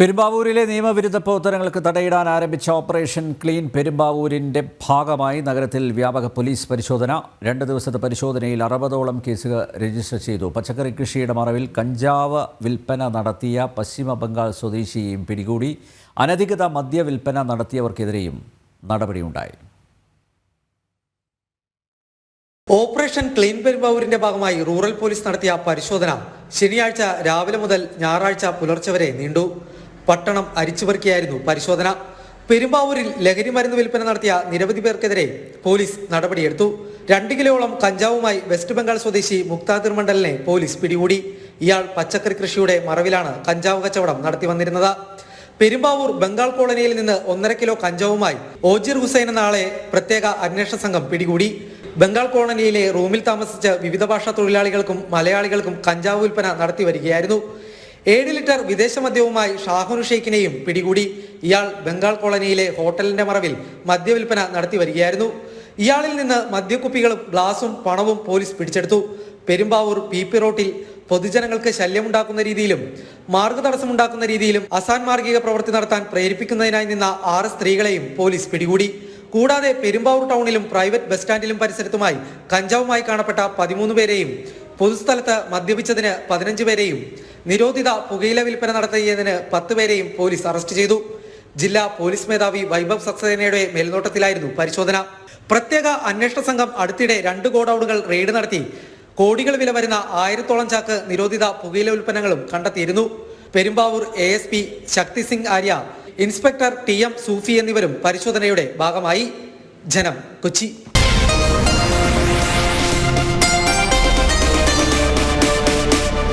പെരുമ്പാവൂരിലെ നിയമവിരുദ്ധ പ്രവർത്തനങ്ങൾക്ക് തടയിടാൻ ആരംഭിച്ച ഓപ്പറേഷൻ ക്ലീൻ പെരുമ്പാവൂരിന്റെ ഭാഗമായി നഗരത്തിൽ വ്യാപക പോലീസ് പരിശോധന. രണ്ട് ദിവസത്തെ പരിശോധനയിൽ അറുപതോളം കേസുകൾ രജിസ്റ്റർ ചെയ്തു. പച്ചക്കറി കൃഷിയുടെ മറവിൽ കഞ്ചാവ് വിൽപ്പന നടത്തിയ പശ്ചിമ ബംഗാൾ സ്വദേശിയെയും പിടികൂടി. അനധികൃത മദ്യ വിൽപ്പന നടത്തിയവർക്കെതിരെയും നടപടിയുണ്ടായി. ഓപ്പറേഷൻ ക്ലീൻ പെരുമ്പാവൂരിന്റെ ഭാഗമായി റൂറൽ പോലീസ് നടത്തിയ പരിശോധന ശനിയാഴ്ച രാവിലെ മുതൽ ഞായറാഴ്ച പുലർച്ചെ വരെ നീണ്ടു. പട്ടണം അരിച്ചുപറിക്കുകയായിരുന്നു. പരിശോധന. പെരുമ്പാവൂരിൽ ലഹരി മരുന്ന് വിൽപ്പന നടത്തിയ നിരവധി പേർക്കെതിരെ പോലീസ് നടപടിയെടുത്തു. രണ്ട് കിലോളം കഞ്ചാവുമായി വെസ്റ്റ് ബംഗാൾ സ്വദേശി മുക്താദിർ മണ്ഡലിനെ പോലീസ് പിടികൂടി. ഇയാൾ പച്ചക്കറി കൃഷിയുടെ മറവിലാണ് കഞ്ചാവ് കച്ചവടം നടത്തി വന്നിരുന്നത്. പെരുമ്പാവൂർ ബംഗാൾ കോളനിയിൽ നിന്ന് ഒന്നര കിലോ കഞ്ചാവുമായി ഓജിർ ഹുസൈൻ എന്ന ആളെ പ്രത്യേക അന്വേഷണ സംഘം പിടികൂടി. ബംഗാൾ കോളനിയിലെ റൂമിൽ താമസിച്ച വിവിധ ഭാഷാ തൊഴിലാളികൾക്കും മലയാളികൾക്കും കഞ്ചാവ് വിൽപ്പന നടത്തി വരികയായിരുന്നു. ഏഴ് ലിറ്റർ വിദേശ മദ്യവുമായി ഷാഹുൻ ഷെയ്ഖിനെയും പിടികൂടി. ഇയാൾ ബംഗാൾ കോളനിയിലെ ഹോട്ടലിന്റെ മറവിൽ മദ്യവിൽപ്പന നടത്തി വരികയായിരുന്നു. ഇയാളിൽ നിന്ന് മദ്യക്കുപ്പികളും ഗ്ലാസും പണവും പോലീസ് പിടിച്ചെടുത്തു. പെരുമ്പാവൂർ പി പി റോട്ടിൽ പൊതുജനങ്ങൾക്ക് ശല്യമുണ്ടാക്കുന്ന രീതിയിലും മാർഗ തടസ്സമുണ്ടാക്കുന്ന രീതിയിലും അസാൻമാർഗിക പ്രവൃത്തി നടത്താൻ പ്രേരിപ്പിക്കുന്നതിനായി നിന്ന ആറ് സ്ത്രീകളെയും പോലീസ് പിടികൂടി. കൂടാതെ പെരുമ്പാവൂർ ടൗണിലും പ്രൈവറ്റ് ബസ് സ്റ്റാൻഡിലും പരിസരത്തുമായി കഞ്ചാവുമായി കാണപ്പെട്ട പതിമൂന്ന് പേരെയും പൊതുസ്ഥലത്ത് മദ്യപിച്ചതിന് പതിനഞ്ച് പേരെയും നിരോധിത പുകയില വിൽപ്പന നടത്തിയതിന് പത്ത് പേരെയും പോലീസ് അറസ്റ്റ് ചെയ്തു. ജില്ലാ പോലീസ് മേധാവി വൈഭവ് സക്സേനയുടെ മേൽനോട്ടത്തിലായിരുന്നു പരിശോധന. പ്രത്യേക അന്വേഷണ സംഘം അടുത്തിടെ രണ്ട് ഗോഡൌണുകൾ റെയ്ഡ് നടത്തി. കോടികൾ വില വരുന്ന ആയിരത്തോളം ചാക്ക് നിരോധിത പുകയില ഉൽപ്പന്നങ്ങളും കണ്ടെത്തിയിരുന്നു. Perumbavoor A S P Shakti Singh Arya inspector T M Sufi എന്നിവരും പരിശോധനയുടെ ഭാഗമായി. ജനം കൊച്ചി.